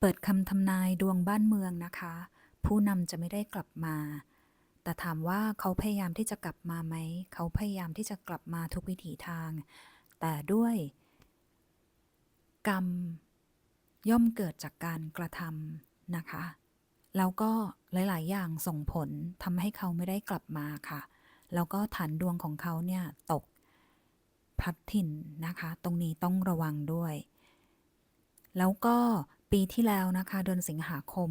เปิดคำทำนายดวงบ้านเมืองนะคะ ผู้นำจะไม่ได้กลับมา แต่ถามว่าเขาพยายามที่จะกลับมาไหม เขาพยายามที่จะกลับมาทุกวิถีทาง แต่ด้วย กรรมย่อมเกิดจากการกระทำนะคะ แล้วก็หลาย ๆ อย่างส่งผลทำให้เขาไม่ได้กลับมาค่ะ แล้วก็ฐานดวงของเขาเนี่ยตกพัดถิ่นนะคะ ตรงนี้ต้องระวังด้วย แล้วก็ ปีที่แล้วนะคะเดือนสิงหาคม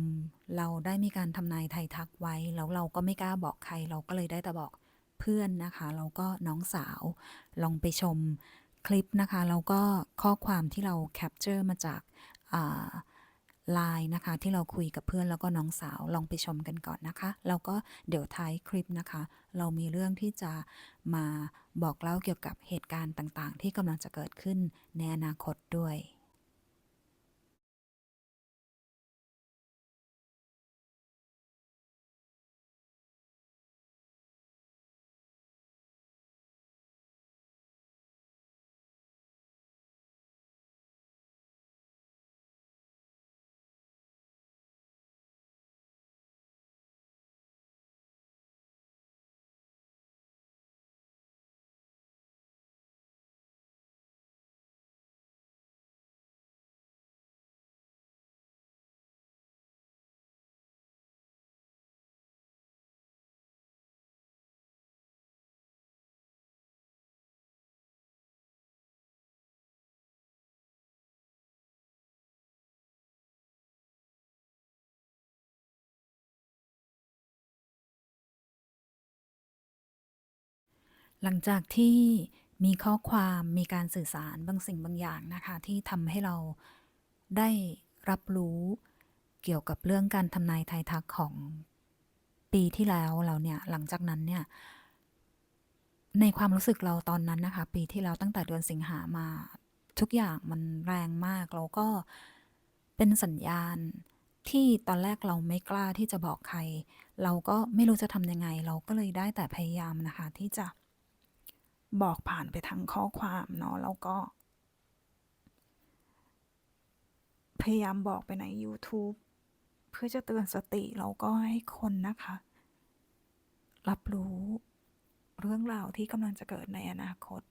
เราได้มีการทำนายไทยทักไว้ แล้วเราก็ไม่กล้าบอกใคร เราก็เลยได้แต่บอกเพื่อนนะคะแล้วก็น้องสาวลองไปชมคลิปนะคะแล้วก็ข้อความที่เราแคปเจอร์มาจากไลน์นะคะ ที่เราคุยกับเพื่อนแล้วก็น้องสาวลองไปชมกันก่อนนะคะ แล้วก็เดี๋ยวท้ายคลิปนะคะ เรามีเรื่องที่จะมาบอกเล่าเกี่ยวกับเหตุการณ์ต่างๆ ที่กำลังจะเกิดขึ้นในอนาคตด้วย หลังจากที่มีข้อความมีการสื่อสารบางสิ่งบางอย่างนะคะ ที่ทำให้เราได้รับรู้เกี่ยวกับเรื่องการทำนายทายทักของปีที่แล้วเราเนี่ยหลังจากนั้นเนี่ยในความรู้สึกเราตอนนั้นนะคะ ปีที่แล้วตั้งแต่เดือนสิงหามา ทุกอย่างมันแรงมากแล้วก็เป็นสัญญาณที่ตอนแรกเราไม่กล้าที่จะบอกใคร เราก็ไม่รู้จะทำยังไง เราก็เลยได้แต่พยายามนะคะที่จะ บอกผ่านไปทางข้อความเนาะแล้วก็ พยายามบอกไปใน YouTube เพื่อจะเตือนสติแล้วก็ให้คนนะคะ รับรู้เรื่องราวที่กำลังจะเกิดในอนาคต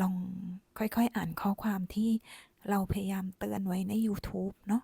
ลองค่อยๆอ่านข้อความที่เราพยายามเตือนไว้ใน YouTube เนาะ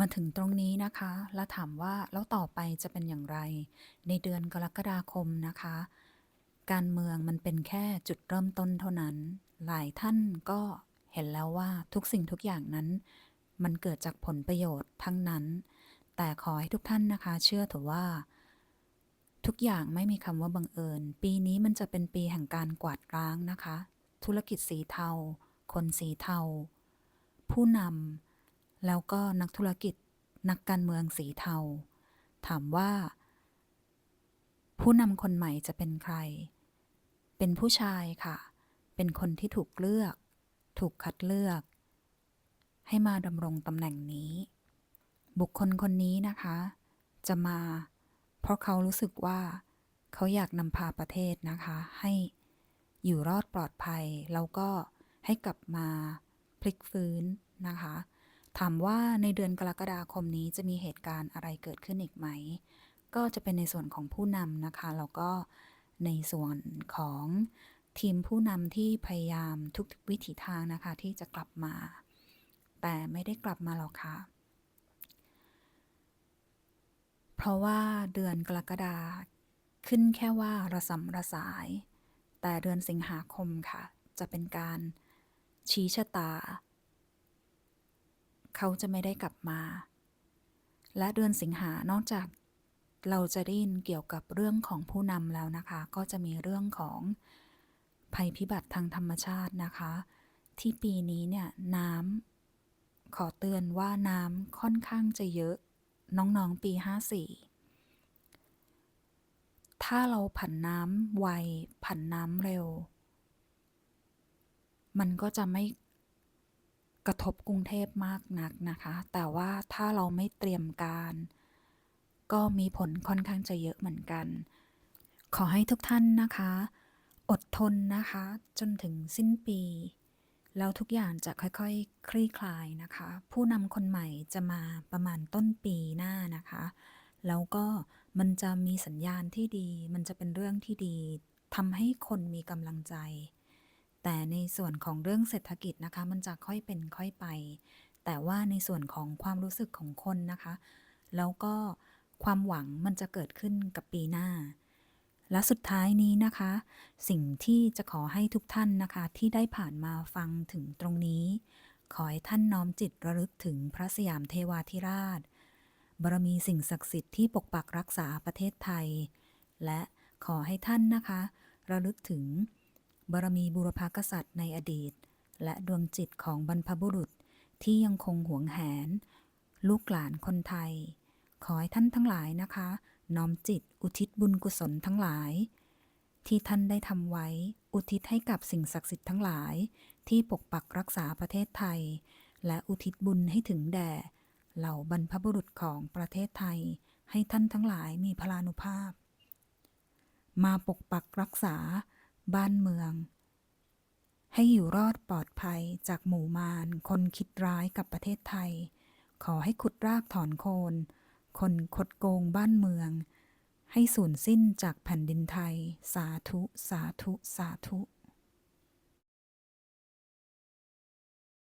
มาถึงตรงนี้นะคะ แล้วถามว่าแล้วต่อไปจะเป็นอย่างไร ในเดือนกรกฎาคมนะคะ การเมืองมันเป็นแค่จุดเริ่มต้นเท่านั้น หลายท่านก็เห็นแล้วว่าทุกสิ่งทุกอย่างนั้น มันเกิดจากผลประโยชน์ทั้งนั้น แต่ขอให้ทุกท่านนะคะ เชื่อเถอะว่า ทุกอย่างไม่มีคำว่าบังเอิญ ปีนี้มันจะเป็นปีแห่งการกวาดล้างนะคะ ธุรกิจสีเทา คนสีเทา ผู้นำ แล้วก็นักธุรกิจนักการเมืองสีเทา ถามว่า ผู้นำคนใหม่จะเป็นใคร เป็นผู้ชายค่ะ เป็นคนที่ถูกเลือก ถูกคัดเลือก ให้มาดำรงตำแหน่งนี้ บุคคลคนนี้นะคะ จะมา เพราะเขารู้สึกว่า เขาอยากนำพาประเทศนะคะ ให้อยู่รอดปลอดภัย แล้วก็ให้กลับมาพลิกฟื้นนะคะ ถามว่าในเดือนกรกฎาคมนี้จะมีเหตุการณ์อะไรเกิดขึ้นอีกไหม ก็จะเป็นในส่วนของผู้นำนะคะ แล้วก็ในส่วนของทีมผู้นำที่พยายามทุกวิถีทางนะคะ ที่จะกลับมา แต่ไม่ได้กลับมาหรอกค่ะ เพราะว่าเดือนกรกฎาขึ้นแค่ว่าระสำระสาย แต่เดือนสิงหาคมค่ะ จะเป็นการชี้ชะตา เขาจะไม่ได้กลับมา และเดือนสิงหานอกจากเราจะได้ยินเกี่ยวกับเรื่องของผู้นำแล้วนะคะ ก็จะมีเรื่องของภัยพิบัติทางธรรมชาตินะคะ ที่ปีนี้เนี่ยน้ำขอเตือนว่าน้ำค่อนข้างจะเยอะน้องๆปี 54 ถ้าเราผันน้ำไวผันน้ำเร็ว มันก็จะไม่ กระทบกรุงเทพมากนักนะคะ แต่ว่าถ้าเราไม่เตรียมการ ก็มีผลค่อนข้างจะเยอะเหมือนกัน ขอให้ทุกท่านนะคะ อดทนนะคะ จนถึงสิ้นปี แล้วทุกอย่างจะค่อยๆคลี่คลายนะคะ ผู้นำคนใหม่จะมาประมาณต้นปีหน้านะคะ แล้วก็มันจะมีสัญญาณที่ดี มันจะเป็นเรื่องที่ดีทำให้คนมีกำลังใจ แต่ในส่วนของเรื่องเศรษฐกิจนะคะ มันจะค่อยเป็นค่อยไป แต่ว่าในส่วนของความรู้สึกของคนนะคะ แล้วก็ความหวังมันจะเกิดขึ้นกับปีหน้า และสุดท้ายนี้นะคะ สิ่งที่จะขอให้ทุกท่านนะคะ ที่ได้ผ่านมาฟังถึงตรงนี้ ขอให้ท่านน้อมจิตระลึกถึงพระสยามเทวาธิราช บารมีสิ่งศักดิ์สิทธิ์ที่ปกปักรักษาประเทศไทย และขอให้ท่านนะคะ ระลึกถึง บารมีบุรพากษัตริย์ในอดีต และดวงจิตของบรรพบุรุษที่ยังคงหวงแหน ลูกหลานคนไทย ขอให้ท่านทั้งหลายนะคะ น้อมจิตอุทิศบุญกุศลทั้งหลาย ที่ท่านได้ทำไว้ อุทิศให้กับสิ่งศักดิ์สิทธิ์ทั้งหลาย ที่ปกปักรักษาประเทศไทย และอุทิศบุญให้ถึงแด่เหล่าบรรพบุรุษของประเทศไทย ให้ท่านทั้งหลายมีพลานุภาพ มาปกปักรักษา บ้านเมือง ให้อยู่รอดปลอดภัยจากหมู่มารคนคิดร้ายกับประเทศไทย ขอให้ขุดรากถอนโคน คนคดโกงบ้านเมือง ให้สูญสิ้นจากแผ่นดินไทย สาธุ สาธุ สาธุ